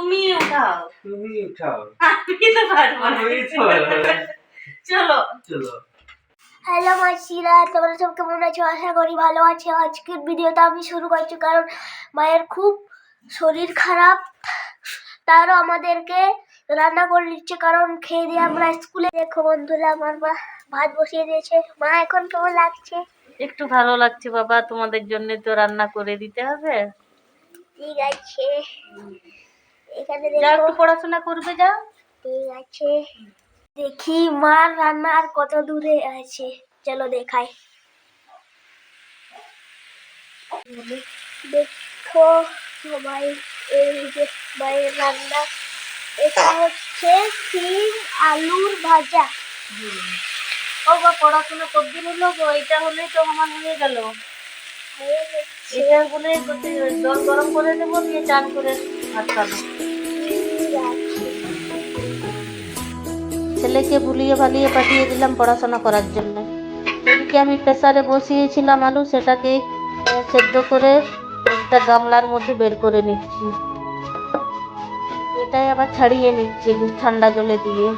তুমি উঠাও। তুমি উঠাও। আমি তো পারব না। আমি তো চলো। চলো। হ্যালো মাসিরা তোমরা সব কেমন আছো? আশা করি ভালো আছো। আজকের ভিডিওটা আমি শুরু করছি কারণ মায়ের খুব শরীর খারাপ। তারও আমাদেরকে রান্না করে দিচ্ছে কারণ খেয়ে দিয়ে আমরা স্কুলে দেখো বন্ধুরা আমার মা ভাত বসিয়ে দিয়েছে। মা এখন কেমন লাগছে? একটু ভালো লাগছে বাবা তোমাদের জন্য তো রান্না করে দিতে হবে। ঠিক আছে। এখানে যা একটু পড়াশোনা করবে যাও ঠিক আছে। দেখি মার রান্না আর কত দূরে আছে। চলো দেখাই। দেখো সবাই এই যে মায়ের রান্না। এটা হচ্ছে সিম আলুর ভাজা। ও বা পড়াশোনা কতদিন হলো গো এটা হলেই তো আমার হয়ে গেল। এটা জল গরম করে দেবো দিয়ে চান করে ভাত খাব। ছেলেকে ভুলিয়ে ভালিয়ে পাঠিয়ে দিলাম পড়াশোনা করার জন্য। এদিকে আমি প্রেসারে বসিয়েছিলাম আলু, সেটাকে সেদ্ধ করে একটা গামলার মধ্যে বের করে নিচ্ছি। এটাই আবার ছাড়িয়ে নিচ্ছি ঠান্ডা জলে দিয়ে।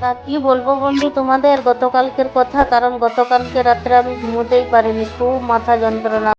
তা কি বলব বন্ধু, তোমাদের গতকালকের কথা, কারণ গতকালকে রাত্রে আমি ঘুমোতেই পারিনি, খুব মাথা যন্ত্রণা।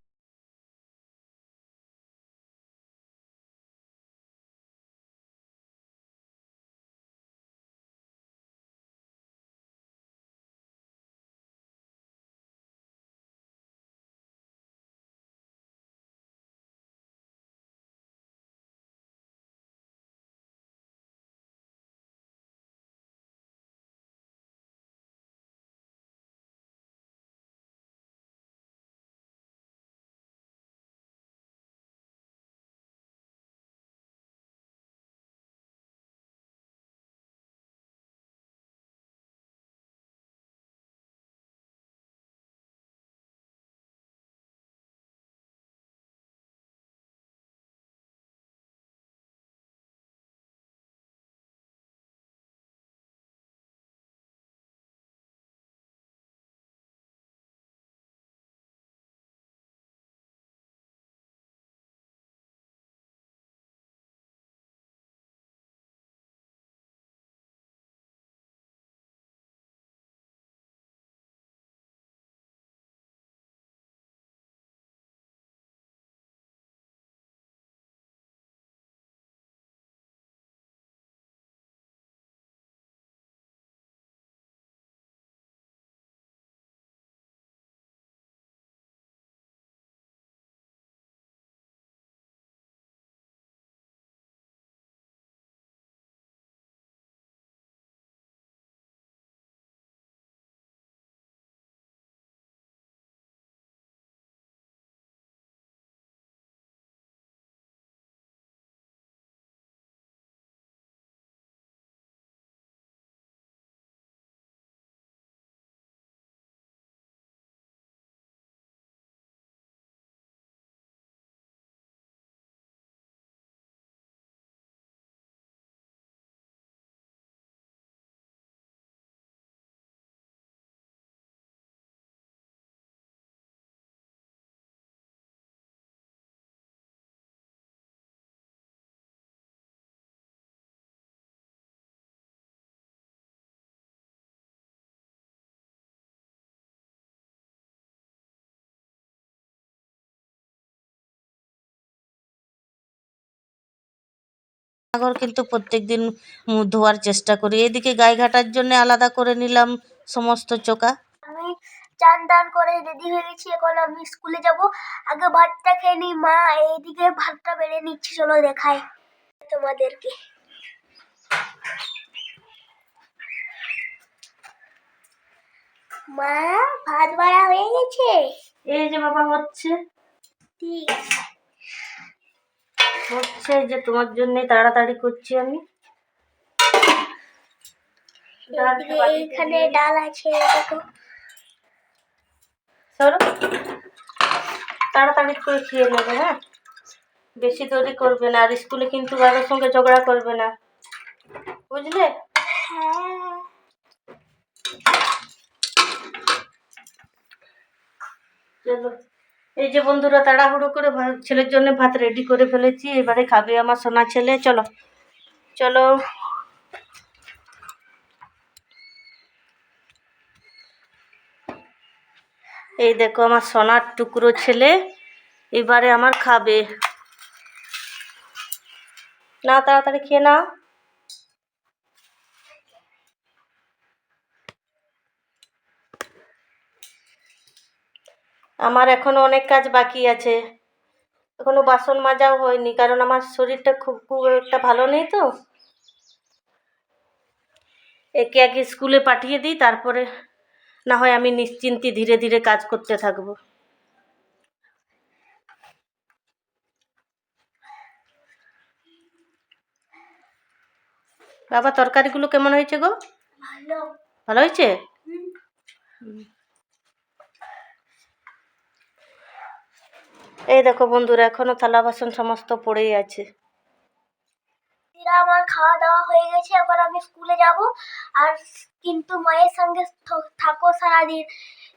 আগর কিন্তু প্রত্যেকদিন মুখ ধোয়ার চেষ্টা করি। এদিকে গায়ে ঘাটার জন্য আলাদা করে নিলাম সমস্ত চোকা। আমি চান টান করে রেডি হয়ে গেছি এখন আমি স্কুলে যাব। আগে ভাতটা খেয়ে নিই মা এইদিকে ভাতটা বেড়ে নিচ্ছে চলো দেখাই তোমাদেরকে। মা ভাত বাড়া হয়ে গেছে? এই যে বাবা হচ্ছে। ঠিক আছে। হচ্ছে যে তোমার জন্য তাড়াতাড়ি করছি আমি। ডাল এইখানে ডাল আছে দেখো। সরো। তাড়াতাড়ি করে খেয়ে নেবে হ্যাঁ? বেশি দেরি করবে না আর স্কুলে কিন্তু কারোর সঙ্গে ঝগড়া করবে না। বুঝলে? হ্যাঁ। চলো। এই যে বন্ধুরা, তাড়াহুড়ো করে ছেলের জন্য ভাত রেডি করে ফেলেছি। এবারে খাবে আমার সোনা ছেলে। চলো চলো। এই দেখো আমার সোনার টুকরো ছেলে, এবারে আমার খাবে। না, তাড়াতাড়ি খেয়ে নাও। আমার এখনও অনেক কাজ বাকি আছে। এখনও বাসন মাজাও হয়নি কারণ আমার শরীরটা খুব খুব একটা ভালো নেই তো। একে আগে স্কুলে পাঠিয়ে দিই তারপরে না হয় আমি নিশ্চিন্তে ধীরে ধীরে কাজ করতে থাকব। বাবা তরকারিগুলো কেমন হয়েছে গো? ভালো। ভালো হয়েছে? এই দেখো বন্ধুরা এখনও থালা বাসন সমস্ত পড়েই আছে। আমার খাওয়া দাওয়া হয়ে গেছে এবার আমি স্কুলে যাব। আর কিন্তু মায়ের সঙ্গে থাকো সারাদিন।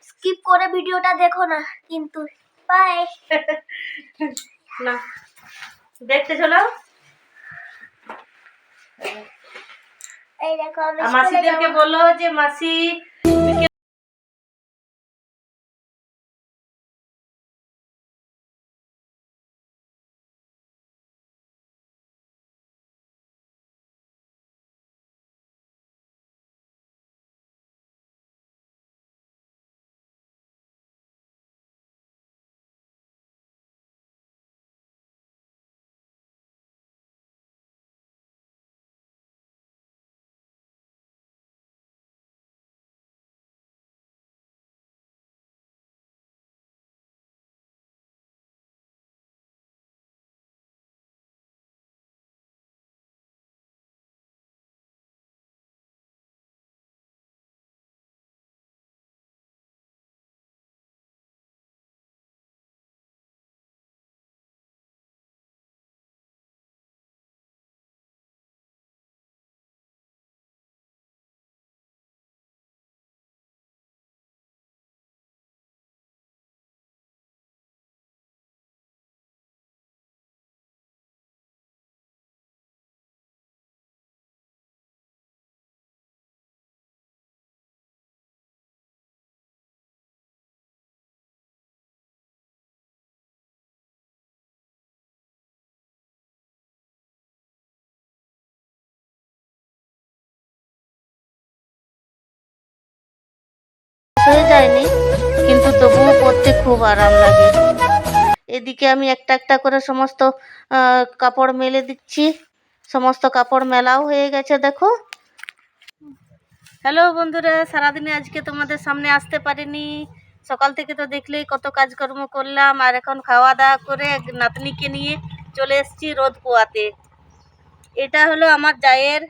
স্কিপ করে ভিডিওটা দেখো না কিন্তু বাই। না দেখতে চলো। এই দেখো মাসিদেরকে। বলো যে মাসি হয়ে যায়নি, কিন্তু তবুও পরতে খুব আরাম লাগে। এদিকে আমি একটা একটা করে সমস্ত কাপড় মেলে দিচ্ছি। সমস্ত কাপড় মেলাও হয়ে গেছে, দেখো। হ্যালো বন্ধুরা, সারাদিনে আজকে তোমাদের সামনে আসতে পারিনি। সকাল থেকে তো দেখলেই কত কাজকর্ম করলাম, আর এখন খাওয়া দাওয়া করে নাতনিকে নিয়ে চলে এসেছি রোদ পোয়াতে। এটা হলো আমার জায়ের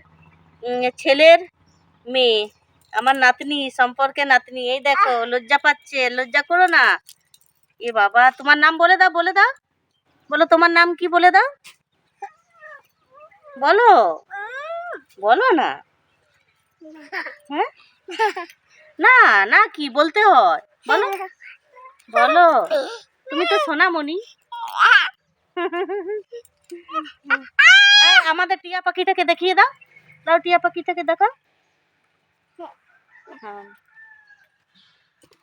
ছেলের মেয়ে। আমার নাতনি সম্পর্কে নাতনি এই দেখো লজ্জা পাচ্ছে লজ্জা করো না। এ বাবা তোমার নাম বলে দাও বলে দাও। বলো তোমার নাম কি বলে দাও? বলো। বলো না। হ্যাঁ? না না কি বলতে হয়? বলো। বলো। তুমি তো সোনামণি। আমাদের টিয়া পাখিটাকে দেখিয়ে দাও। দাও টিয়া পাখিটাকে দেখো।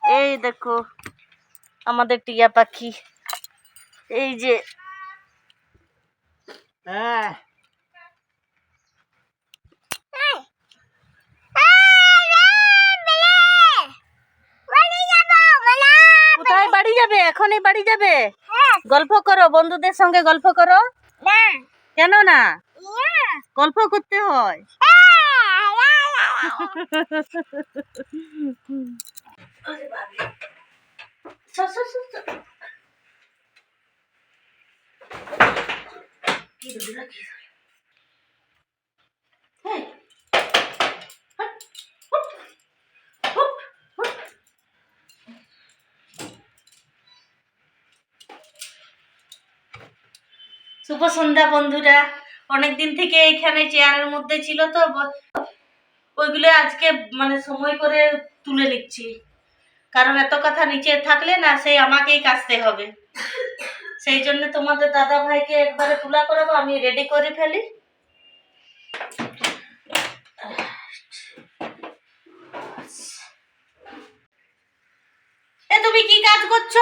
এই দেখো আমাদের টিয়া পাখি। এই যে হ্যাঁ। কোথায় বাড়ি যাবে? এখনই বাড়ি যাবে? গল্প করো বন্ধুদের সঙ্গে গল্প করো। কেন না। গল্প করতে হয়। শুভ সন্ধ্যা বন্ধুরা। অনেকদিন থেকে এখানে চেয়ারের মধ্যে ছিল তো ওইগুলো আজকে মানে সময় করে তুলে নিচ্ছি। কারণ এত কথা নিচে থাকলে না সেই আমাকেই কাচতে হবে। সেই জন্য তোমাদের দাদা ভাইকে একবারে তুলা করাবো, আমি রেডি করে ফেলি। এ তুমি কি কাজ করছ?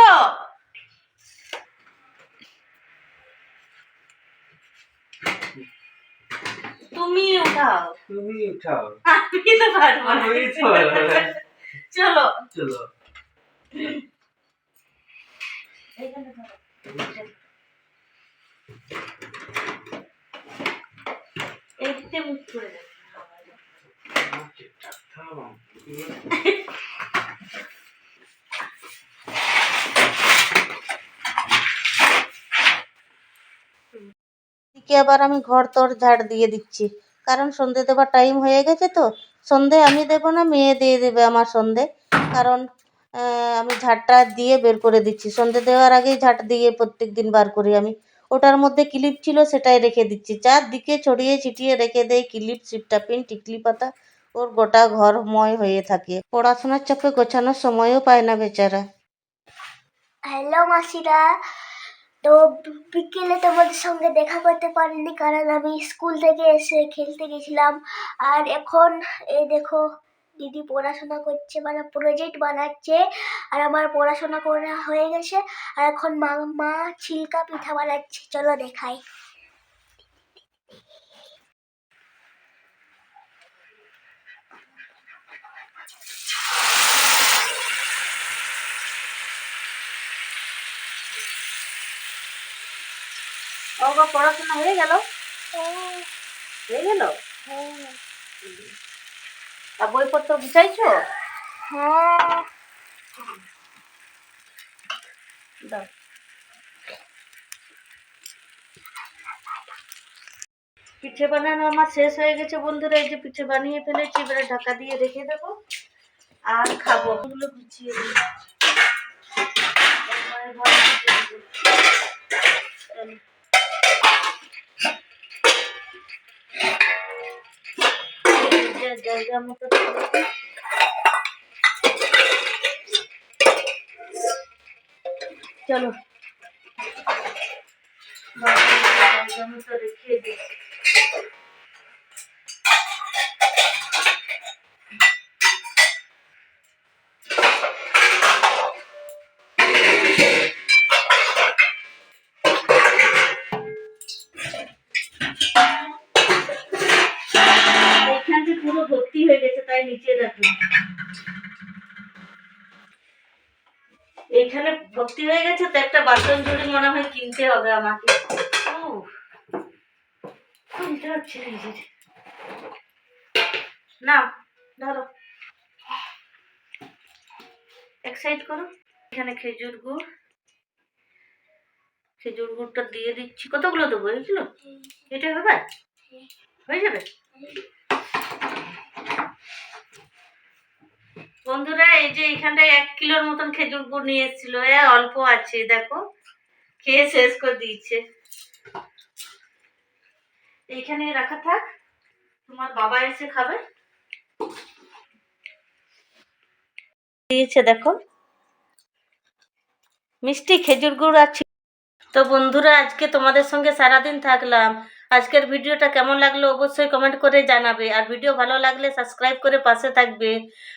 তুমি উঠাও। তুমি উঠাও। আমি তো পারব চলো। চলো। এইখানে মুখ করে রাখো। আবার আমি ঘর তোর ঝাড় দিয়ে দিচ্ছি। কারণ সন্ধে দেবার টাইম হয়ে গেছে তো। সন্ধে আমি দেবো না, মেয়ে দিয়ে দেবে আমার সন্ধে। কারণ আমি ঝাড়টা দিয়ে বের করে দিচ্ছি। সন্ধে দেওয়ার আগেই ঝাড় দিয়ে প্রত্যেক দিন বার করি আমি। ওটার মধ্যে ক্লিপ ছিল, সেটাই রেখে দিচ্ছি। চারদিকে ছড়িয়ে ছিটিয়ে রেখে দেয় ক্লিপ সিপটাপিন টিকলি পাতা। ওর গোটা ঘর ময় হয়ে থাকে। পড়াশোনার চাপে গোছানোর সময়ও পায় না বেচারা। হ্যালো মাসিরা। তো বিকেলে তোমাদের সঙ্গে দেখা করতে পারিনি কারণ আমি স্কুল থেকে এসে খেলতে গেছিলাম। আর এখন এই দেখো, দিদি পড়াশোনা করছে মানে প্রজেক্ট বানাচ্ছে, আর আমার পড়াশোনা করা হয়ে গেছে। আর এখন মা মা ছিলকা পিঠা বানাচ্ছে। চলো দেখাই। ও বা পড়াশোনা হয়ে গেল? হয়ে। গেল? আর বইপত্র বুঝাইছো হ্যাঁ। দাও। পিঠে বানানো আমার শেষ হয়ে গেছে বন্ধুরা। এই যে পিঠে বানিয়ে ফেলেছি এবারে ঢাকা দিয়ে রেখে দেবো। আর খাব। ওগুলো গুছিয়ে দিই। জায়গা মতো। চলো জায়গা মতো রেখে দিই কিনতে হবে আমাকে। খুলতে হচ্ছে না ধরো। এক সাইড করো। এখানে খেজুর গুড়। খেজুর গুড়টা দিয়ে দিচ্ছি। কতগুলো দেবো এইগুলো এটা হবে? হয়ে যাবে? বন্ধুরা এই যে এখানটায় এক কিলোর মতন খেজুর গুড় নিয়ে এসেছিল। অল্প আছে দেখো। খেয়ে শেষ করে দিয়েছে? এইখানে রাখা থাক। তোমার বাবা এসে খাবে। দিয়েছে দেখো। মিষ্টি খেজুর গুড় আছে তো বন্ধুরা, আজকে তোমাদের সঙ্গে সারাদিন থাকলাম। আজকের ভিডিওটা কেমন লাগল অবশ্যই কমেন্ট করে জানাবে। আর ভিডিও ভালো লাগলে সাবস্ক্রাইব করে পাশে থাকবে।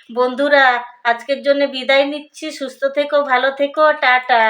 বন্ধুরা, আজকের জন্য বিদায় নিচ্ছি। সুস্থ থেকো, ভালো থেকো, টাটা।